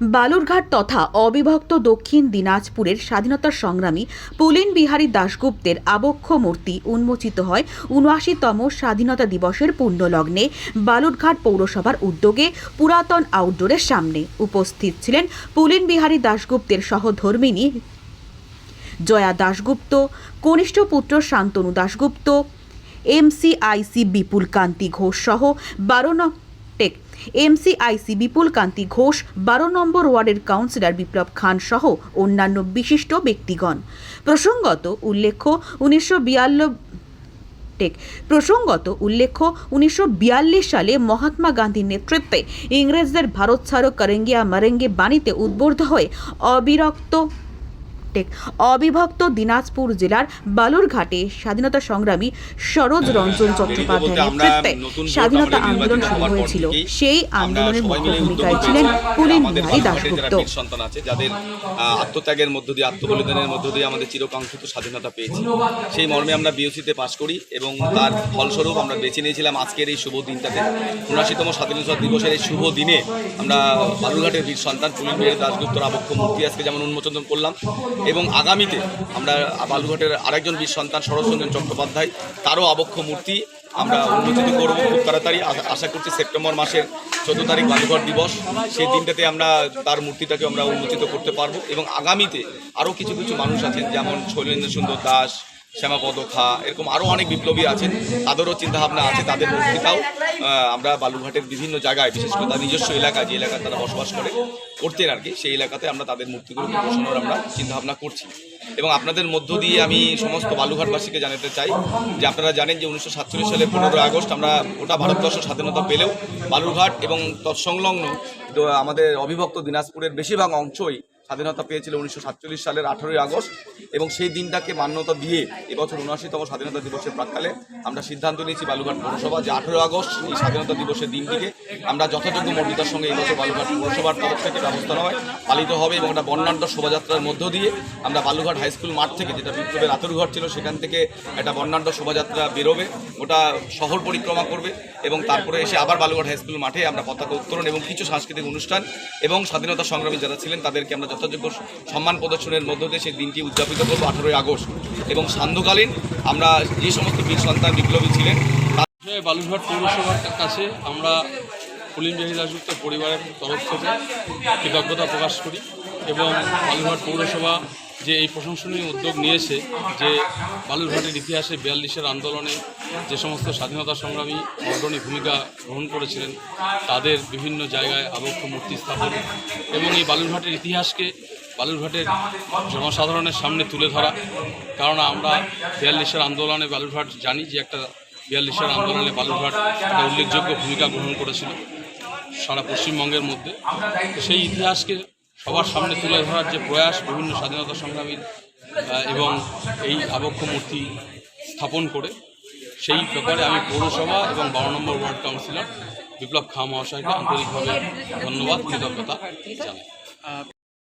Balurghat তথা অবিভক্ত দক্ষিণ দিনাজপুরের স্বাধীনতা সংগ্রামী পুলিন বিহারী দাশগুপ্তের আবক্ষ মূর্তি উন্মোচিত হয় উনআশিতম স্বাধীনতা দিবসের পুণ্যলগ্নে বালুরঘাট পৌরসভার উদ্যোগে পুরাতন আউটডোরের সামনে উপস্থিত ছিলেন পুলিন বিহারী দাশগুপ্তের সহধর্মিনী জয়া দাশগুপ্ত, কনিষ্ঠ পুত্র শান্তনু দাশগুপ্ত, এমসিআইসি বিপুল কান্তি ঘোষ সহ বারো এমসিআইসি বিপুল কান্তি ঘোষ, বারো নম্বর ওয়ার্ডের কাউন্সিলর বিপ্লব খান সহ অন্যান্য বিশিষ্ট ব্যক্তিগণ। প্রসঙ্গত উল্লেখ্য উনিশশো বিয়াল্লিশ টেক, প্রসঙ্গত উল্লেখ্য উনিশশো বিয়াল্লিশ সালে মহাত্মা গান্ধীর নেতৃত্বে ইংরেজদের ভারত ছাড়ো করেঙ্গিয়া মারেঙ্গে বাণীতে উদ্বুদ্ধ হয়ে অবিরক্ত টেক অবিভক্ত দিনাজপুর জেলার বালুরঘাটে স্বাধীনতা সংগ্রামী সরোজ রঞ্জন চট্টোপাধ্যায়ের নেতৃত্বে স্বাধীনতা আন্দোলন শুরু হয়েছিল সেই আন্দোলনের মুখ্য ভূমিকায় ছিলেন পুলিন বিহারী দাশগুপ্ত। সন্তান আছে যাদের আত্মত্যাগের মধ্য দিয়ে আত্মবলিদানের মধ্য দিয়ে আমাদের চিরকাঙ্ক্ষিত স্বাধীনতা পেয়েছি। সেই মর্মে আমরা বিওসিতে পাশ করি এবং তার ফলস্বরূপ আমরা বেছে নিয়েছিলাম আজকের এই শুভ দিনটাতে। উনআশিতম স্বাধীনতা দিবসের এই শুভ দিনে আমরা বালুরঘাটের বীর সন্তান পুলিন বিহারী দাশগুপ্তর আবক্ষ মূর্তি আজকে যেমন উন্মোচন করলাম এবং আগামীতে আমরা বালুঘাটের আরেকজন বীর সন্তান শরৎচন্দ্রন চট্টোপাধ্যায়, তারও আবক্ষ মূর্তি আমরা উন্মোচিত করব খুব তাড়াতাড়ি। আশা- করছি সেপ্টেম্বর মাসের চোদ্দ তারিখ বালুঘাট দিবস। সেই দিনটাতে আমরা তার মূর্তিটাকে আমরা উন্মোচিত করতে পারব এবং আগামীতে আরও কিছু কিছু মানুষ আছেন, যেমন শৈলেন্দ্র সুন্দর দাস শ্যামাপদ খা এরকম আরও অনেক বিপ্লবী আছেন, তাদেরও চিন্তাভাবনা আছে, তাদের মূর্তিটাও আমরা বালুরঘাটের বিভিন্ন জায়গায়, বিশেষ করে তার নিজস্ব এলাকা, যে এলাকায় তারা বসবাস করে, করতেন আর কি, সেই এলাকাতে আমরা তাদের মূর্তিগুলোকে বসানোর আমরা চিন্তাভাবনা করছি। এবং আপনাদের মধ্য দিয়ে আমি সমস্ত বালুঘাটবাসীকে জানাতে চাই যে আপনারা জানেন যে উনিশশো সাতচল্লিশ সালে পনেরোই আগস্ট আমরা গোটা ভারতবর্ষ স্বাধীনতা পেলেও বালুরঘাট এবং তৎসংলগ্ন, আমাদের অবিভক্ত দিনাজপুরের বেশিরভাগ অংশই স্বাধীনতা পেয়েছিল উনিশশো সাতচল্লিশ সালের আঠেরোই আগস্ট এবং সেই দিনটাকে মান্যতা দিয়ে এবছর উনআশিতম স্বাধীনতা দিবসের প্রাককালে আমরা সিদ্ধান্ত নিয়েছি বালুঘাট পৌরসভা যে আঠেরো আগস্ট এই স্বাধীনতা দিবসের দিনটিকে আমরা যথাযোগ্য মর্যাদার সঙ্গে এবছর বালুঘাট পৌরসভার তরফ থেকে ব্যবস্থা নেওয়ায় পালিত হবে এবং একটা বর্ণাঢ্য শোভাযাত্রার মধ্য দিয়ে আমরা বালুঘাট হাইস্কুল মাঠ থেকে যেটা বিপ্লবের আতরঘর ছিল সেখান থেকে একটা বর্ণাঢ্য শোভাযাত্রা বেরোবে ওটা শহর পরিক্রমা করবে এবং তারপরে এসে আবার বালুঘাট হাইস্কুল মাঠে আমরা পতাকা উত্তোলন এবং কিছু সাংস্কৃতিক অনুষ্ঠান এবং স্বাধীনতা সংগ্রামী যারা ছিলেন তাদেরকে আমরা যথাযোগ্য সম্মান প্রদর্শনের মধ্য দিয়ে সেই দিনটি উদযাপিত করব আঠেরোই আগস্ট। এবং সান্ধ্যকালীন আমরা যে সমস্ত বীর সন্তান বিপ্লবী ছিলেন বালুরঘাট পৌরসভার কাছে আমরা বিহারী দাসগুপ্ত পরিবারের তরফ থেকে কৃতজ্ঞতা প্রকাশ করি এবং বালুরঘাট পৌরসভা যে এই প্রশংসনীয় উদ্যোগ নিয়েছে যে বালুরঘাটের ইতিহাসে বিয়াল্লিশের আন্দোলনে যে সমস্ত স্বাধীনতা সংগ্রামী অগ্রণী ভূমিকা গ্রহণ করেছিলেন, তাদের বিভিন্ন জায়গায় আবক্ষ মূর্তি স্থাপন এবং এই বালুরঘাটের ইতিহাসকে বালুরঘাটের জনসাধারণের সামনে তুলে ধরা। কারণ আমরা বিয়াল্লিশের আন্দোলনে বালুরঘাট জানি যে একটা বিয়াল্লিশের আন্দোলনে বালুরঘাট একটা উল্লেখযোগ্য ভূমিকা গ্রহণ করেছিল সারা পশ্চিমবঙ্গের মধ্যে। সেই ইতিহাসকে সবার সামনে তুলে ধরার যে প্রয়াস বিভিন্ন স্বাধীনতা সংগ্রামীর এবং এই আবক্ষ মূর্তি স্থাপন করে সেই ব্যাপারে আমি পৌরসভা এবং বারো নম্বর ওয়ার্ড কাউন্সিলর বিপ্লব খা মহাশয়কে আন্তরিকভাবে ধন্যবাদ, কৃতজ্ঞতা জানাই।